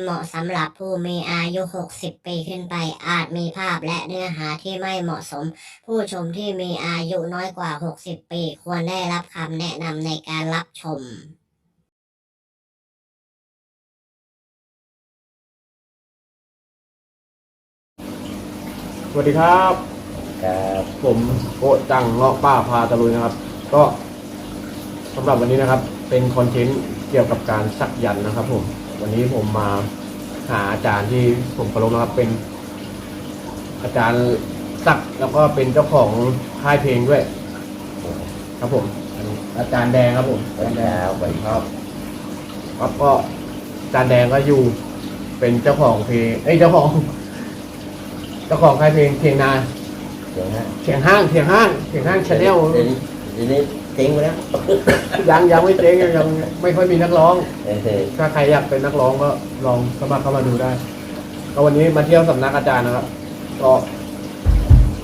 เหมาะสำหรับผู้มีอายุ 60 ปีขึ้นไป อาจมีภาพและเนื้อหาที่ไม่เหมาะสม ผู้ชมที่มีอายุน้อยกว่า 60 ปี ควรได้รับคำแนะนำในการรับชมสวัสดีครับ ครับผมโกะจังเลาะป้าพาตะลุยนะครับ ก็สำหรับวันนี้นะครับ เป็นคอนเทนต์เกี่ยวกับการสักยันต์นะครับผม วันนี้ผมมาหาอาจารย์ที่ผมเคารพนะครับ เป็น อาจารย์สักแล้วก็เป็นเจ้าของค่ายเพลงด้วย ครับผมอันนี้อาจารย์แดงครับผมสวัสดีครับสวัสดีครับครับก็อาจารย์แดงก็อยู่ เป็นเจ้าของเพลงเอ้ยเจ้าของเจ้าของค่ายเพลงเพลงนาเดี๋ยวฮะเสียงห้างเสียงห้างเสียงห้างชาแนลเดี๋ยวนี้ เดี๋ยวนี้เจ๊งไปแล้วยังยังไม่เจ๊งยังยังไม่ค่อยมีนักร้อง เออถ้าใครอยากเป็นนักร้องก็ลองสมัครเข้ามาดูได้ก็วันนี้มาเที่ยวสำนักอาจารย์นะครับ ก็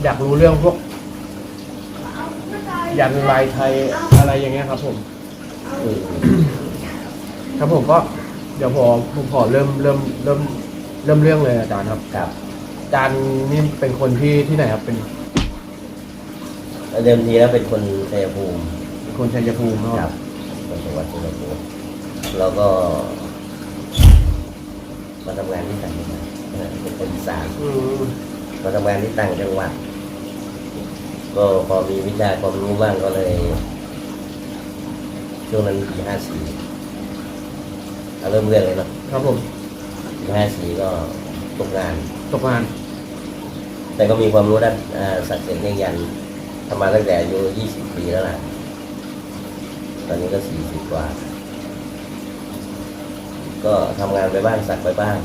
อยากรู้เรื่องพวก ยันลายไทยอะไรอย่างเงี้ยครับ ผมอืมครับผมก็เดี๋ยวพอผมขอเริ่มเริ่มเริ่มเริ่มเรื่องเลยอาจารย์ครับ ครับอาจารย์นี่เป็นคนที่ที่ไหนครับเป็น แล้วเดิมทีแล้วเป็นคนชัยภูมิเป็น คนชัยภูมิเนาะครับคนจังหวัดชัยภูมิแล้วก็ มาทำงานที่ต่างจังหวัดนะฮะเป็นคนอีสานอืมมาทำงานที่ต่างจังหวัด ก็พอมีวิชาความรู้บ้างก็เลยช่วงนั้นปีห้าสี่เอาเริ่มเรื่องเลยเนาะครับผมปีห้าสี่ก็ตกงานตกงาน แต่ก็มีความรู้ด้านอ่าสักดิ์สิทธิ์เรื่องยันต์ทำมาตั้งแต่อายุยี่สิบปีแล้วล่ะ ตอนนี้ก็สี่สิบกว่า ก็ทำงานไปบ้างสักไปบ้าง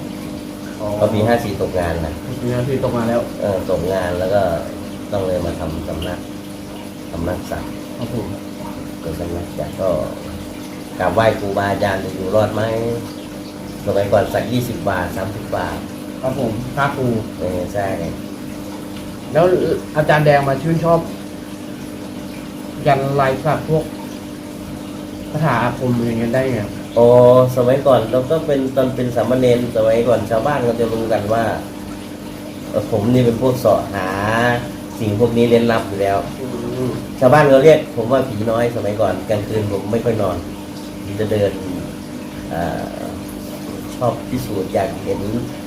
พอปีห้าสี่ตกงานนะปีห้าสี่ตกงานแล้ว เออตกงานแล้วก็ต้องเลยมาทำสำนักสำนักสักครับผมเป็นสำนักสักก็กราบไหว้ครูบาอาจารย์จะอยู่รอดไหมสมัยก่อนสักยี่สิบบาทสามสิบบาทครับผมค่าครูเออใช่แล้วอาจารย์แดงมาชื่นชอบ ยันลายสักพวก คาถาอาคมอย่างเงี้ยได้ไงครับโอ้สมัยก่อนเราก็เป็นตอนเป็นสามเณรสมัยก่อนชาวบ้านก็จะรู้กันว่าเอ่อผมนี่เป็นพวกเสาะหา สิ่งพวกนี้เล่นลับอยู่แล้ว ชาวบ้านเขาเรียก ผมว่าผีน้อยสมัยก่อนกลางคืนผมไม่ค่อยนอนผมจะเดินอาชอบพิสูจน์อยากเห็น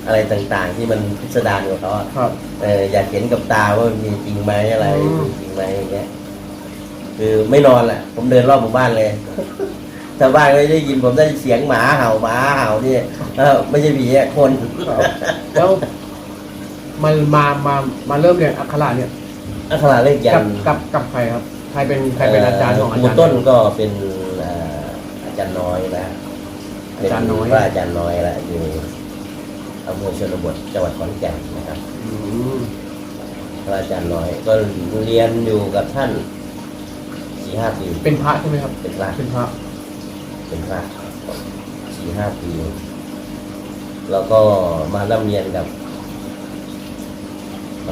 อะไรต่างๆ ที่มันพิสดารกว่าเขาอะครับเอออยากเห็นกับตาว่ามันมีจริงไหมอะไรอืมมีจริงไหมอย่างเงี้ย คือไม่นอนแหละผมเดินรอบหมู่บ้านเลยชาวบ้านก็ได้ยินผมได้เสียงหมาเห่าหมาเห่าเนี่ยเออไม่ใช่ผีอะคนครับแล้วมันมามามาเริ่มเรียนอักขระเนี่ยอัคราเลขยักับนกับกับใครครับ ใครเป็นใครเป็นอาจารย์ของอาครูจารย์ต้นก็เป็นเอ่ออาจารย์น้อยนะอาจารย์น้อย เป็นพระอาจารย์น้อยแหละอยู่อำเภอชนบทจังหวัดขอนแก่นนะครับ อืมพระอาจารย์น้อยก็เรียนอยู่กับท่าน สี่ห้าปีเป็นพระใช่ไหมครับ เป็นพระเป็นพระเป็นพระสี่ห้าปี แล้วก็มาร่ำเรียนกับ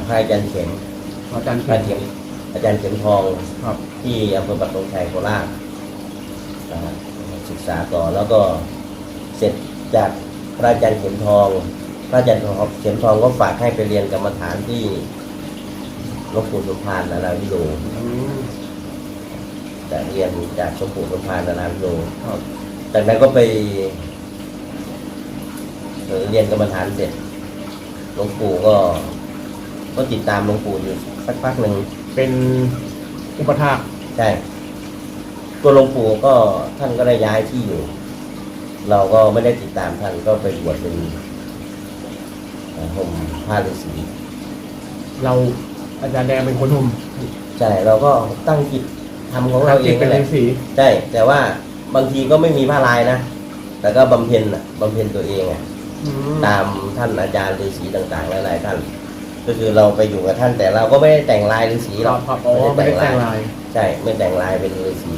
พระอาจารย์เข็มอาจารย์พระเขียนเข็มอาจารย์เข็มทองครับ ที่อำเภอปักธงชัยโคราชนะฮะศึกษาต่อแล้วก็เสร็จจากพระอาจารย์เข็มทอง พระอาจารย์เข็มทองก็ฝากให้ไปเรียนกรรมฐานที่หลวงปู่สุพานนาราวิโร อืมแต่เรียนจากหลวงปู่สุพานนาราวิโรครับจากนั้นก็ไปเอ่อเรียนกรรมฐานเสร็จหลวงปู่ก็ ก็ติดตามหลวงปู่อยู่สักพักหนึ่งเป็นอุปถากใช่ตัวหลวงปู่ก็ท่านก็ได้ย้ายที่อยู่ เราก็ไม่ได้ติดตามท่านก็ไปบวชเป็นเอ่อห่มผ้าฤาษีเราอาจารย์แดงเป็นคนหุ่มใช่เราก็ตั้งจิต ทำของเราเอจิตงเป็นนั่นแหฤาละษีใช่แต่ว่าบางทีก็ไม่มีผ้าลายนะแต่ก็บำเพ็ญน่ะบำเพ็ญตัวเองอะอืมตามท่านอาจารย์ฤาษีต่างๆหลายๆท่าน ก็คือเราไปอยู่กับท่านแต่เราก็ไม่ได้แต่งลายฤาษีคหรรัอบกครับอ๋อไม่ได้แต่งลายใช่ไม่แต่งลายเป็นฤาษี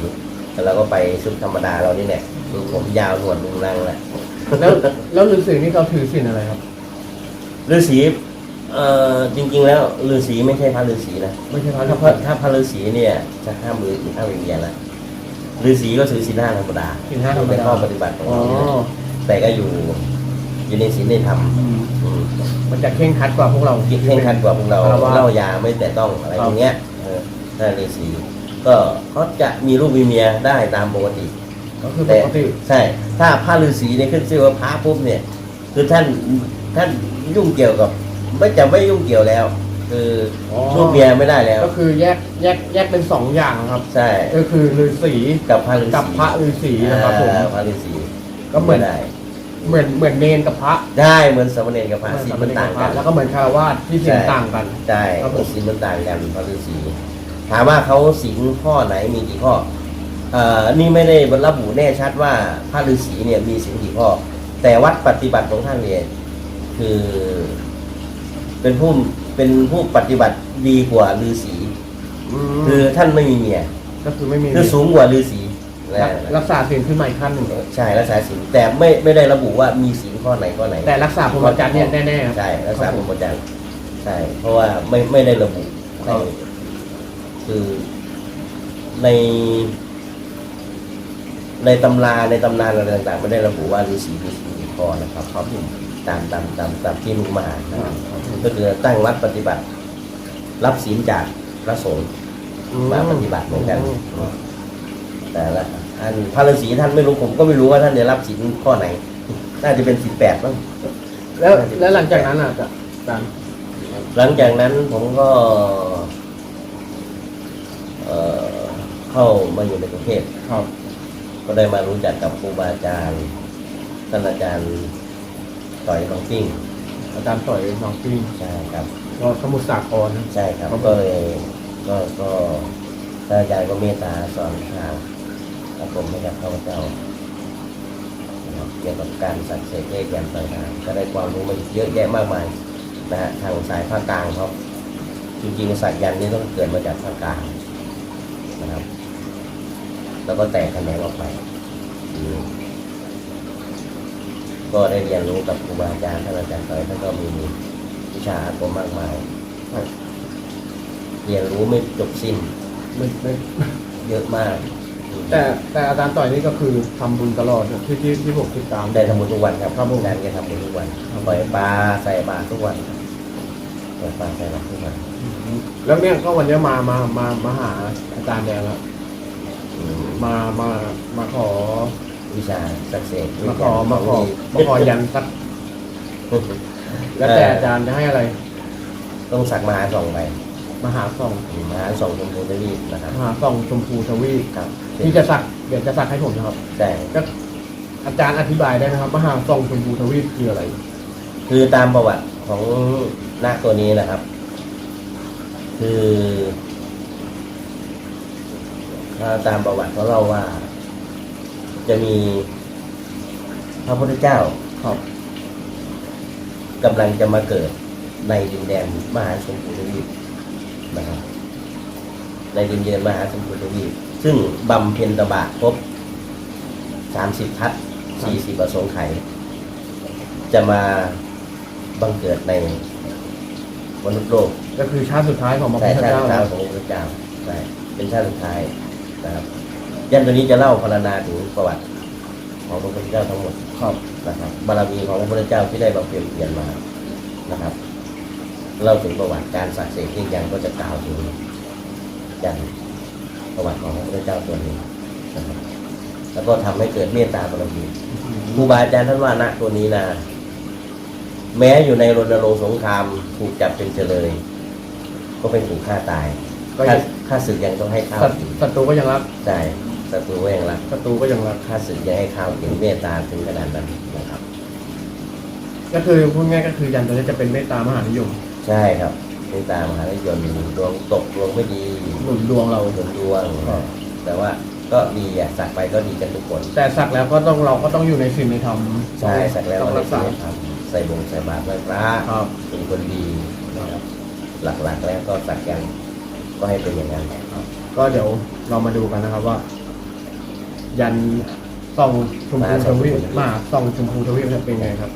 แต่เราก็ไปชุดธรรมดาเรานี่แหละคือผมยาวหนวดลุงลังแหละแล้วแล้วฤาษีนี่เขาถือศีลอะไรครับฤาษี เอ่อจริง ๆ แล้วฤาษีไม่ใช่พระฤาษีนะไม่ใช่พระถ้าพระถ้าพระฤาษีเนี่ยจะห้ามมือห้ามวิญญาณนะฤาษีก็ถือศีลห้าธรรมดาศีลห้าธรรมเป็นดาข้อปฏิบัติของอ๋อ เราเนี่ยแต่ก็อยู่อยู่ในศีลในธรรมอืมมันจะเข่งครัดกว่าพวกเรา คิดเคร่งครัดกว่าพวกเราคารวะเล่ายาไม่แต่ต้องอะไรครับอย่างเงี้ยเออถ้าฤาษีก็เขาจะมีลูกมีเมียได้ตามปกติ ก็คือปแต่กติใช่ ถ้าพระฤาษีเนี่ยขึ้นชื่อว่าพระปุ๊บเนี่ย คือท่านท่านยุ่งเกี่ยวกับ ไม่จะไม่ยุ่งเกี่ยวแล้ว คืออ๋อลูกเมียไม่ได้แล้ว ก็คือแยกแยกแยกเป็นสองอย่างครับ ใช่ก็คือฤาษีกับพระฤาษีกับพระฤาษีนะครับผม อ่าพระฤาษีก็เหมือนได้เหมือนเหมือนเนนกับพระได้เหมือนสามเณรกับพระศีลมันต่างกัน แล้วก็เหมือนคารวาสที่สิ่งใช่ต่างกัน ใช่ครับผมศีลมันต่างกันพระฤาษีถามว่าเขาศีลข้อไหนมีกี่ข้อเอ่อนี่ไม่ได้ระบุแน่ชัดว่าพระฤาษีเนี่ยมีศีลกี่ข้อ แต่วัดปฏิบัติของท่านเนี่ยคือ เป็นผู้เป็นผู้ปฏิบัติดีกว่าฤาษีมคือท่านไม่มีเมียก็คือไม่มีคือสูงกว่าฤาษีรันะกรักษาศีลขึ้นมาอีกขั้นหนึ่งใช่รักษาศีลแต่ไม่ไม่ได้ระบุว่ามีศีลข้อไหนข้อไหนแต่รักษาพรหมจรรย์เนี่ยแน่ๆครับ ใช่รักษาพรหมจรรย์ใช่เพราะว่าไม่ไม่ได้ระบุครัในบคือใน ในตำราในตำนานอะไรต่างๆไม่ได้ระบุว่าฤาษีมีศีลกี่ข้อนะครับครับผม ตามตามตามตามที่รู้มานะครับก็คือตั้งวัดปฏิบัติ รับศีลจากพระสงฆ์มาปฏิบัติเหมือนกันแต่ละอันพระฤาษีท่านไม่รู้ผมก็ไม่รู้ว่าท่านได้รับศีลข้อไหน น่าจะเป็นศีลแปดบ้างแล้วแล้วหลังจากนั้นอะจะอาจารย์หลังจากนั้นผมก็เอ่อเข้ามาอยู่ในกรุงเทพครับก็ได้มารู้จักกับครูบาอาจารย์ท่านอาจารย์ ต่อยน้องปิ้งอาจารย์ต่อยน้องปิ้งใช่ครับก็สมุทรสาครนะ ใช่ครับครับผม ก็เลยก็ก็ท่านอาจารย์ก็เมตตาสอนทางอบรมให้กับข้าพเจ้านะครับเกี่ยวกับการสักเสกเลขยันต่างๆก็ได้ความรู้มาอีกเยอะแยะมากมายนะฮะทางสายภาคกลางเขาจริงๆสักยันต์นี่ต้องเกิดมาจากภาคกลางนะครับ แล้วก็แตกแขนงออกไปอืม ก็ได้เรียนรู้กับครูบาอาจารย์ท่านอาจารย์ต่อยท่านก็มีวิชาอาคมมากมาย เรียนรู้ไม่จบสิ้นไม่ไม่เยอะมาก แต่แต่อาจารย์ต่อยนี่ก็คือทำบุญตลอดนะที่ที่ที่ผมติดตามได้ทำบุญทุกวันครับครับผมงานแกทำบุญทุกวันครับปล่อยปลาใส่บาตรทุกวันปล่อยปลาใส่บาตรทุกวัน แล้วเนี่ยก็วันเนี้ยมามามามาหาอาจารย์แดงแล้วอืมมามามาขอ วิชาสักเสกมาขอมาขอมาขอยันสักแล้วแต่อาจารย์จะให้อะไร ต้องสักมหาส่องไปมหาส่องมหาส่องชมพูทวีปนะครับมหาส่องชมพูทวีปครับ ที่จะสักเดี๋ยวจะสักให้ผมนะครับใช่ก็อาจารย์อธิบายได้ไหมครับมหาส่องชมพูทวีปคืออะไร คือตามประวัติของนาคตัวนี้นะครับ คือถ้าตามประวัติเขาเล่าว่า จะมีพระพุทธเจ้าครับกำลังจะมาเกิดในดินแดนมหาชมพูทวีปนะครับ ในดินแดนมหาชมพูทวีปซึ่งบำเพ็ญตบะครบสามสิบทัศสี่สิบประสงค์ไขยจะมาบังเกิดในมนุษย์โลกก็คือชาติสุดท้ายของพระแต่พุทธชาติเจ้าสุดท้ายของพระพุทธเจ้าใช่เป็นชาติสุดท้ายนะครับ ยันตัวนี้จะเล่าพรรณนาถึงประวัติของพระพุทธเจ้าทั้งหมดครับนะครับบารมีของพระพุทธเจ้าที่ได้บำเพ็ญเพียรมานะครับเล่าถึงประวัติการสักเสกที่ยังก็จะกล่าวถึงยันประวัติของพระพุทธเจ้าตัวนี้นะครับแล้วก็ทำให้เกิดเมตตาบารมีครูบาอาจารย์ท่านว่าณตัวนี้นะแม้อยู่ในรณรงค์สงครามถูกจับเป็นเฉลย ก็เป็นถูกฆ่าตายก็ค่ายังค่าศึกยังต้องให้ข้าวศัตกินศัตรูก็ยังรักใช่ ศัตรูก็ยังรักศัตรูก็ยังรักค่าศึกยังให้ข้าวกินเมตตาถึงขนาดนั้นนะครับ ก็คือพูดง่ายก็คือยันตัวนี้จะเป็นเมตตามหานิยม ใช่ครับเมตตามหานิยมดวงตกดวงไม่ดีหนุนดวงเราดวงดวง ครับ แต่ว่าก็ดีอะสักไปก็ดีกันทุกคน แต่สักแล้วก็ต้องเราก็ต้องอยู่ในศีลในธรรมใช่สักแล้วต้ก็องได้รักษาทำใส่บงใส่บาตรไหว้พระครับเป็นคนดีนะครับหลักๆแล้วก็สักยันต์ก็ให้เป็นอย่างนั้น ก็เดี๋ยวเรามาดูกันนะครับว่า ยันส่องชมพูทวีปมาส่องชมพูทวีปจะเป็นไงครับ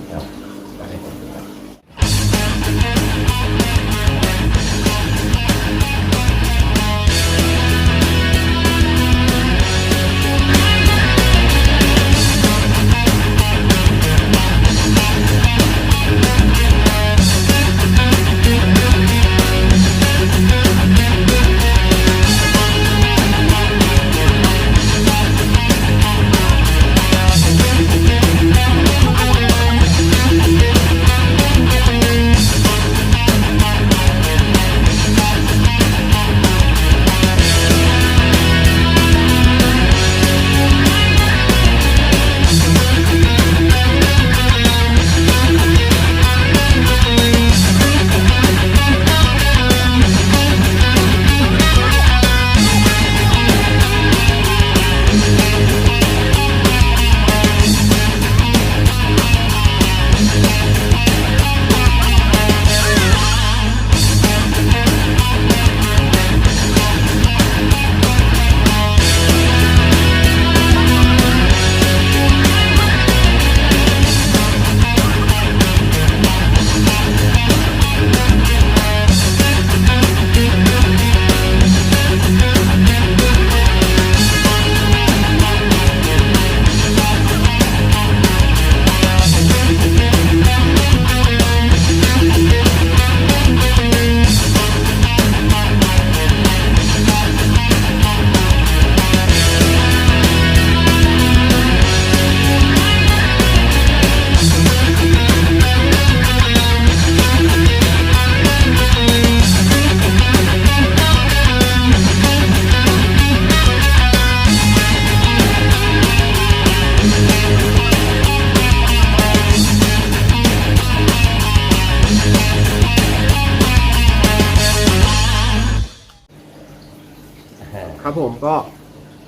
ก็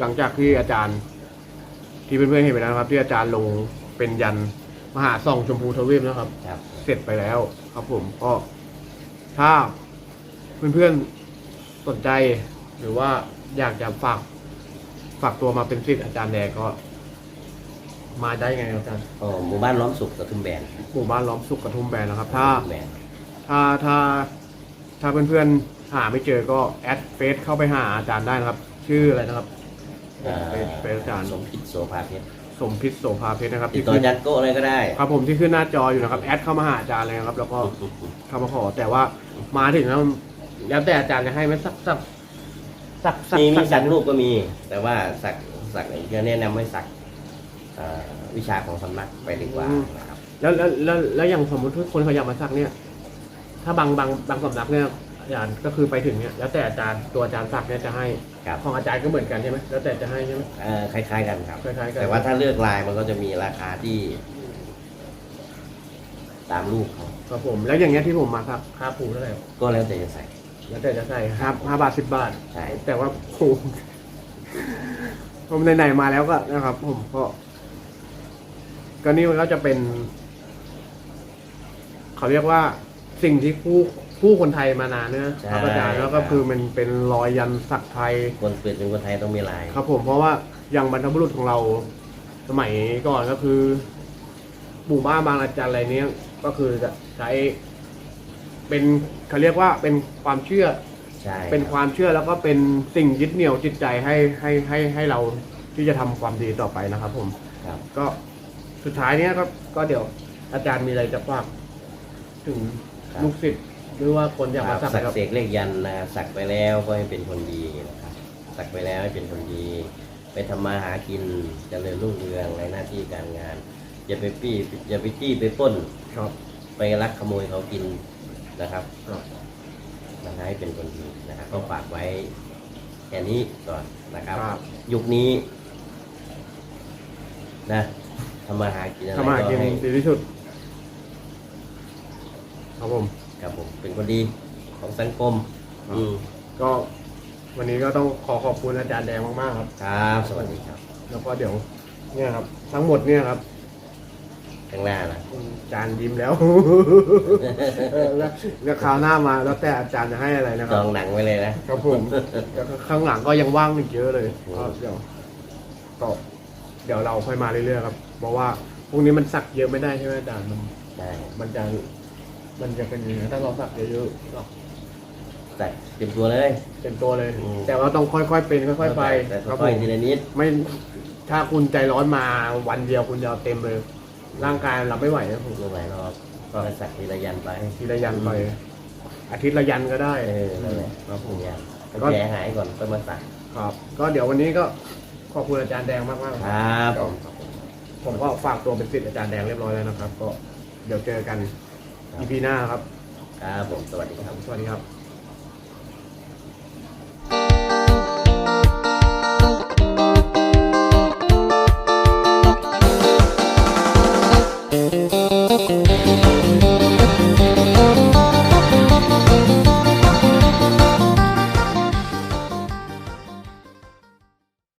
หลังจากที่อาจารย์ ที่เพื่อนๆเห็นไปแล้วนะครับ ที่อาจารย์ลงเป็นยันมหาส่องชมพูทวีปนะครับ ครับเสร็จไปแล้วครับผมก็ถ้าเพื่อนๆสนใจหรือว่าอยากจะฝากฝากตัวมาเป็นศิษย์อาจารย์แดงก็ มาได้ไงครับอาจารย์อ๋อหมู่บ้านล้อมสุขกระทุ่มแบนหมู่บ้านล้อมสุขกระทุ่มแบนนะครับ ถ้ากระทุ่มแบนถ้าถ้าถ้าเพื่อนๆหาไม่เจอก็แอดเฟซเข้าไปหาอาจารย์ได้นะครับ ชื่ออะไรนะครับอ่าเฟซเฟซอาจารย์สมคิดโสภาเพชรสมพิษโสภาเพชรนะครับติดที่ต่อขึ้นจัดโก้อะไรก็ได้ ครับผมที่ขึ้นหน้าจออยู่นะครับ แอดเข้ามาหาอาจารย์เลยนะครับ แล้วก็เข้ามาขอ แต่ว่ามาถึงแล้วแล้วแต่อาจารย์จะให้ไหมสักสักสักสักมีมีสัสักกรูปก็มี แต่ว่าสักสักจะแนะนำให้สักอ่าวิชาของสำนักไปดีกว่านะครับแล้วแล้วแล้วแล้วอย่างสมมติทุกคนเขาอยากมาสักเนี่ย ถ้าบางบางบางสำนักเนี่ย อาจารย์ก็คือไปถึงเนี่ยแล้วแต่อาจารย์ตัวอาจารย์สักเนี่ยจะให้ครับ ของอาจารย์ก็เหมือนกันใช่ไหมแล้วแต่จะให้ใช่ไหม เอ่อคล้าย ๆ กันครับ คล้ายๆกัน แต่ว่าถ้าเลือกลายมันก็จะมีราคาที่ ตามรูปเขาครับผม แล้วอย่างเงี้ยที่ผมมาสักค่าผูเท่าไหร่ก็แล้วแต่จะใส่ แล้วแต่จะใส่ห้าห้าบาทสิบบาท ใช่ แต่ว่าผม ผมไหนๆมาแล้วก็นะครับ ผมก็ ก็นี่มันก็จะเป็น เขาเรียกว่า สิ่งที่คู่คู่คนไทยมานานเนอะครับอาจารย์แล้วก็คือมันเป็นรอยยันสักไทย คนเกิดเป็นคนไทยต้องมีลาย ครับผมเพราะว่าอย่างบรรพบุรุษของเรา สมัยก่อนก็คือปู่บ้านบางอาจารย์อะไรเนี้ยก็คือจะใช้ เป็นเขาเรียกว่าเป็นความเชื่อ ใช่เป็นความเชื่อแล้วก็เป็นสิ่งยึดเหนี่ยวจิตใจให้ให้ให้ให้เราที่จะทำความดีต่อไปนะครับ ผม ครับ ก็สุดท้ายเนี้ยก็ก็เดี๋ยวอาจารย์มีอะไรจะฝากถึง ครับ ลูกศิษย์หรือว่าคนอยากมาสักสักครับ เสกเลขยันต์นะครับสักไปแล้วก็ให้เป็นคนดีนะครับสักไปแล้วให้เป็นคนดี ไปทำมาหากินเจริญรุ่งเรืองในหน้าที่การงาน อย่าไปปี้อย่าไปจี้ไปปล้น ครับไปลักขโมยเขากินนะครับครับนะให้เป็นคนดีนะครับก็ฝากไว้แค่นี้ก่อนนะครับ ครับ ยุคนี้นะทำมาหากินอะไรทำมาหาก็กินให้ดีที่สุด ครับผมครับผมเป็นคนดีของสังคมครับอืมก็วันนี้ก็ต้องขอขอบคุณอาจารย์แดงมากๆครับ ครับ สวัสดีครับ แล้วก็เดี๋ยวเนี่ยครับ ทั้งหมดเนี่ยครับข้างหน้านะอาจารย์ยิ้มแล้วเออแล้วแล้วคราวหน้ามาแล้วแต่อาจารย์จะให้อะไรนะคจรัอบ งหนังไว้เลยนะ ครับผมแล้วก็ข้างหลังก็ยังว่างอีกเยอะเลยอืมก็เดี๋ยวก็เดี๋ยวเราค่อยมาเรื่อยๆครับ เพราะว่าพวกนี้มันสักเยอะไม่ได้ใช่ไหมอาจารย์มันใช่มันจะ มันจะเป็นยังไงถ้าเราสักเยอะๆก็แต่เตรียมตัวเลยเป็นตัวเลย อืม แต่ว่าต้องค่อยๆเป็นค่อยๆไปแต่ครับผค่อยมๆทีละนิดไม่ถ้าคุณใจร้อนมาวันเดียวคุณจะเอาเต็มเลย ร่างกายเราไม่ไหวนะผมไม่ไหวหรอกก็สักทีละยันไปทีละยันไปอาทิตย์ละยันก็ได้ เออนั่นแหละครับผมยันก็ แผลหายก่อนก็มาสัก ครับ ก็เดี๋ยววันนี้ก็ขอบคุณอาจารย์แดงมากๆครับผมผมก็ฝากตัวเป็นศิษย์อาจารย์แดงเรียบร้อยแล้วนะครับ ก็เดี๋ยวเจอกัน EP หน้าครับ ครับผม สวัสดีครับ สวัสดีครับ